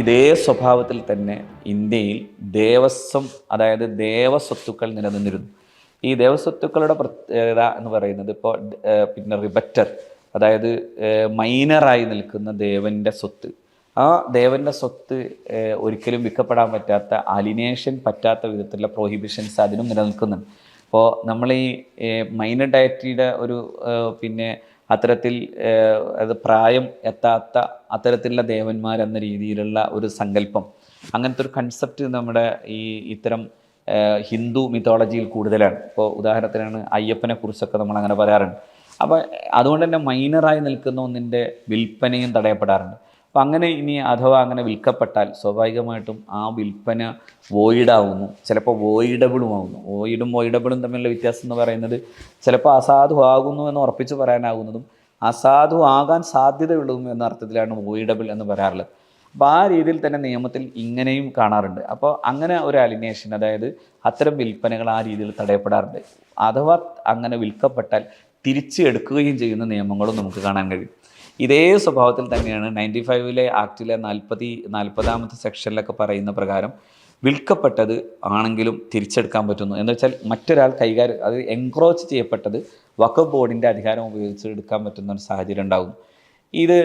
ഇതേ സ്വഭാവത്തിൽ തന്നെ ഇന്ത്യയിൽ ദേവസ്വം അതായത് ദേവസ്വത്തുക്കൾ നിലനിന്നിരുന്നു. ഈ ദേവസ്വത്തുക്കളുടെ പ്രത്യേകത എന്ന് പറയുന്നത് ഇപ്പോൾ പിന്നെ റിബറ്റർ അതായത് മൈനറായി നിൽക്കുന്ന ദേവന്റെ സ്വത്ത്. ആ ദേവന്റെ സ്വത്ത് ഒരിക്കലും വിൽക്കപ്പെടാൻ പറ്റാത്ത അലിനേഷൻ പറ്റാത്ത വിധത്തിലുള്ള പ്രോഹിബിഷൻസ് അതിനും നിലനിൽക്കുന്നുണ്ട്. അപ്പോൾ നമ്മൾ ഈ മൈനർ ഡയറ്റിയുടെ ഒരു പിന്നെ അത്തരത്തിൽ അത് പ്രായം എത്താത്ത അത്തരത്തിലുള്ള ദേവന്മാർ എന്ന രീതിയിലുള്ള ഒരു സങ്കല്പം. അങ്ങനത്തെ ഒരു കൺസെപ്റ്റ് നമ്മുടെ ഈ ഇത്തരം ഹിന്ദു മിത്തോളജിയിൽ കൂടുതലാണ്. ഇപ്പോൾ ഉദാഹരണത്തിനാണ് അയ്യപ്പനെ കുറിച്ചൊക്കെ നമ്മൾ അങ്ങനെ പറയാറുണ്ട്. അപ്പോൾ അതുകൊണ്ട് തന്നെ മൈനറായി നിൽക്കുന്ന ഒന്നിന്റെ വിൽപ്പനയും തടയപ്പെടാറുണ്ട്. അപ്പം അങ്ങനെ ഇനി അഥവാ അങ്ങനെ വിൽക്കപ്പെട്ടാൽ സ്വാഭാവികമായിട്ടും ആ വിൽപ്പന വോയിഡാവുന്നു ചിലപ്പോൾ വോയിഡബിളും ആവുന്നു. വോയിഡും വോയിഡബിളും തമ്മിലുള്ള വ്യത്യാസം എന്ന് പറയുന്നത് ചിലപ്പോൾ അസാധു ആകുന്നു എന്ന് ഉറപ്പിച്ച് പറയാനാകുന്നതും അസാധു ആകാൻ സാധ്യതയുള്ളതും എന്ന അർത്ഥത്തിലാണ് വോയിഡബിൾ എന്ന് പറയാറുള്ളത്. അപ്പോൾ ആ രീതിയിൽ തന്നെ നിയമത്തിൽ ഇങ്ങനെയും കാണാറുണ്ട്. അപ്പോൾ അങ്ങനെ ഒരു അലിനേഷൻ അതായത് അത്തരം വിൽപ്പനകൾ ആ രീതിയിൽ തടയപ്പെടാറുണ്ട്. അഥവാ അങ്ങനെ വിൽക്കപ്പെട്ടാൽ തിരിച്ചെടുക്കുകയും ചെയ്യുന്ന നിയമങ്ങളും നമുക്ക് കാണാൻ കഴിയും. ഇതേ സ്വഭാവത്തിൽ തന്നെയാണ് നയന്റി ഫൈവിലെ ആക്ടിലെ നാൽപ്പത്തി നാൽപ്പതാമത്തെ സെക്ഷനിലൊക്കെ പറയുന്ന പ്രകാരം വിൽക്കപ്പെട്ടത് ആണെങ്കിലും തിരിച്ചെടുക്കാൻ പറ്റുന്നു. എന്ന് വെച്ചാൽ മറ്റൊരാൾ കൈകാര്യം അത് എൻക്രോച്ച് ചെയ്യപ്പെട്ടത് വഖഫ് ബോർഡിന്റെ അധികാരം ഉപയോഗിച്ച് എടുക്കാൻ പറ്റുന്ന ഒരു സാഹചര്യം ഉണ്ടാകും. ഇത്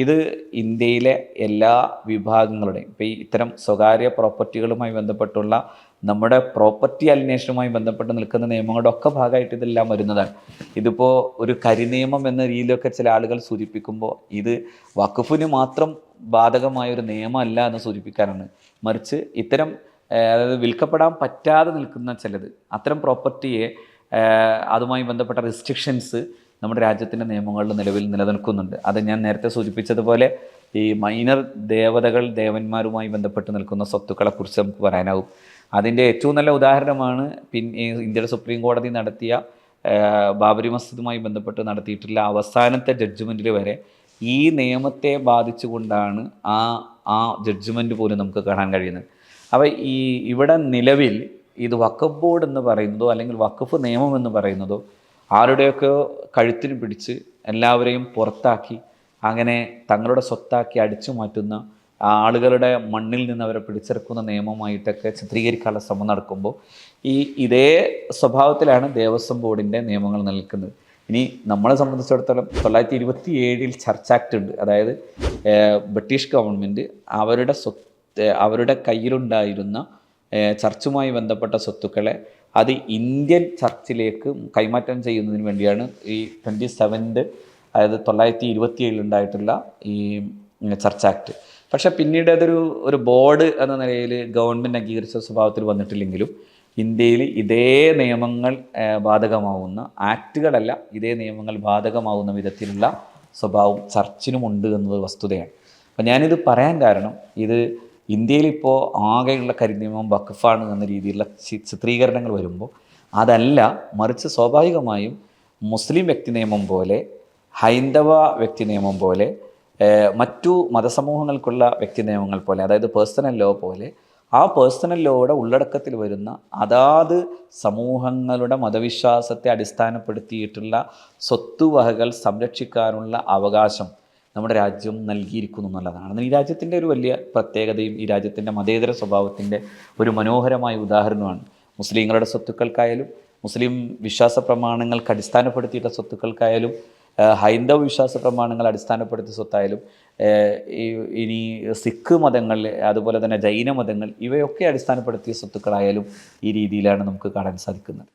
ഇത് ഇന്ത്യയിലെ എല്ലാ വിഭാഗങ്ങളുടെയും ഇപ്പോൾ ഈ ഇത്തരം സ്വകാര്യ പ്രോപ്പർട്ടികളുമായി ബന്ധപ്പെട്ടുള്ള നമ്മുടെ പ്രോപ്പർട്ടി അലിനേഷനുമായി ബന്ധപ്പെട്ട് നിൽക്കുന്ന നിയമങ്ങളുടെ ഒക്കെ ഭാഗമായിട്ട് ഇതെല്ലാം വരുന്നതാണ്. ഇതിപ്പോൾ ഒരു കരിനിയമം എന്ന രീതിയിലൊക്കെ ചില ആളുകൾ സൂചിപ്പിക്കുമ്പോൾ ഇത് വഖഫിന് മാത്രം ബാധകമായ ഒരു നിയമമല്ല എന്ന് സൂചിപ്പിക്കാനാണ്. മറിച്ച് ഇത്തരം അതായത് വിൽക്കപ്പെടാൻ പറ്റാതെ നിൽക്കുന്ന ചിലത് അത്തരം പ്രോപ്പർട്ടിയെ അതുമായി ബന്ധപ്പെട്ട റെസ്ട്രിക്ഷൻസ് നമ്മുടെ രാജ്യത്തിന്റെ നിയമങ്ങളിൽ നിലവിൽ നിലനിൽക്കുന്നുണ്ട്. അത് ഞാൻ നേരത്തെ സൂചിപ്പിച്ചതുപോലെ ഈ മൈനർ ദേവതകൾ ദേവന്മാരുമായി ബന്ധപ്പെട്ട് നിൽക്കുന്ന സ്വത്തുക്കളെക്കുറിച്ച് നമുക്ക് പറയാനാവും അതിന്റെ ഏറ്റവും നല്ല ഉദാഹരണമാണ് പിന്നെ ഇന്ത്യയുടെ സുപ്രീം കോടതി നടത്തിയ ബാബരി മസ്ജിദുമായി ബന്ധപ്പെട്ട് നടത്തിയിട്ടുള്ള അവസാനത്തെ ജഡ്ജ്മെന്റിൽ വരെ ഈ നിയമത്തെ ബാധിച്ചുകൊണ്ടാണ് ആ ആ ജഡ്ജ്മെന്റ് പോലും നമുക്ക് കാണാൻ കഴിയുന്നത്. അപ്പോൾ ഈ ഇവിടെ നിലവിൽ ഇത് വക്കഫ് ബോർഡ് എന്ന് പറയുന്നതോ അല്ലെങ്കിൽ വക്കഫ് നിയമം എന്ന് പറയുന്നതോ ആരുടെയൊക്കെ കഴുത്തിന് പിടിച്ച് എല്ലാവരെയും പുറത്താക്കി അങ്ങനെ തങ്ങളുടെ സ്വത്താക്കി അടിച്ചു മാറ്റുന്ന ആളുകളുടെ മണ്ണിൽ നിന്ന് അവരെ പിടിച്ചെടുക്കുന്ന നിയമമായിട്ടൊക്കെ ചിത്രീകരിക്കാനുള്ള ശ്രമം നടക്കുമ്പോൾ ഈ ഇതേ സ്വഭാവത്തിലാണ് ദേവസ്വം ബോർഡിന്റെ നിയമങ്ങൾ നിൽക്കുന്നത് ഇനി നമ്മളെ സംബന്ധിച്ചിടത്തോളം തൊള്ളായിരത്തി ഇരുപത്തി ഏഴിൽ ചർച്ച് ആക്ട് ഉണ്ട്. അതായത് ബ്രിട്ടീഷ് ഗവൺമെന്റ് അവരുടെ സ്വത്ത് അവരുടെ കയ്യിലുണ്ടായിരുന്ന ചർച്ചുമായി ബന്ധപ്പെട്ട സ്വത്തുക്കളെ അത് ഇന്ത്യൻ ചർച്ചിലേക്ക് കൈമാറ്റം ചെയ്യുന്നതിന് വേണ്ടിയാണ് ഈ ട്വന്റി സെവൻത് അതായത് തൊള്ളായിരത്തി ഇരുപത്തി ഏഴിലുണ്ടായിട്ടുള്ള ഈ ചർച്ച് ആക്ട്. പക്ഷെ പിന്നീട് അതൊരു ഒരു ബോർഡ് എന്ന നിലയിൽ ഗവൺമെന്റ് അംഗീകരിച്ച സ്വഭാവത്തിൽ വന്നിട്ടില്ലെങ്കിലും ഇന്ത്യയിൽ ഇതേ നിയമങ്ങൾ ബാധകമാവുന്ന ആക്റ്റുകളല്ല ഇതേ നിയമങ്ങൾ ബാധകമാവുന്ന വിധത്തിലുള്ള സ്വഭാവം ചർച്ചിനുമുണ്ട് എന്നത് വസ്തുതയാണ്. അപ്പം ഞാനിത് പറയാൻ കാരണം ഇത് ഇന്ത്യയിലിപ്പോൾ ആകെയുള്ള കരിനിയമം വഖഫാണ് എന്ന രീതിയിലുള്ള ചിത്രീകരണങ്ങൾ വരുമ്പോൾ അതല്ല മറിച്ച് സ്വാഭാവികമായും മുസ്ലിം വ്യക്തി നിയമം പോലെ ഹൈന്ദവ വ്യക്തി നിയമം പോലെ മറ്റു മതസമൂഹങ്ങൾക്കുള്ള വ്യക്തി നിയമങ്ങൾ പോലെ അതായത് പേഴ്സണൽ ലോ പോലെ ആ പേഴ്സണൽ ലോയുടെ ഉള്ളടക്കത്തിൽ വരുന്ന അതാത് സമൂഹങ്ങളുടെ മതവിശ്വാസത്തെ അടിസ്ഥാനപ്പെടുത്തിയിട്ടുള്ള സ്വത്തുവകകൾ സംരക്ഷിക്കാനുള്ള അവകാശം നമ്മുടെ രാജ്യം നൽകിയിരിക്കുന്നു എന്നുള്ളതാണ്. ഈ രാജ്യത്തിന്റെ ഒരു വലിയ പ്രത്യേകതയും ഈ രാജ്യത്തിന്റെ മതേതര സ്വഭാവത്തിന്റെ ഒരു മനോഹരമായ ഉദാഹരണമാണ് മുസ്ലിങ്ങളുടെ സ്വത്തുക്കൾക്കായാലും മുസ്ലിം വിശ്വാസ പ്രമാണങ്ങൾക്ക് അടിസ്ഥാനപ്പെടുത്തിയിട്ട സ്വത്തുക്കൾക്കായാലും ഹൈന്ദവ വിശ്വാസ പ്രമാണങ്ങൾ അടിസ്ഥാനപ്പെടുത്തിയ സ്വത്തായാലും ഇനി സിഖ് മതങ്ങൾ അതുപോലെ തന്നെ ജൈന മതങ്ങൾ ഇവയൊക്കെ അടിസ്ഥാനപ്പെടുത്തിയ സ്വത്തുക്കളായാലും ഈ രീതിയിലാണ് നമുക്ക് കാണാൻ സാധിക്കുന്നത്.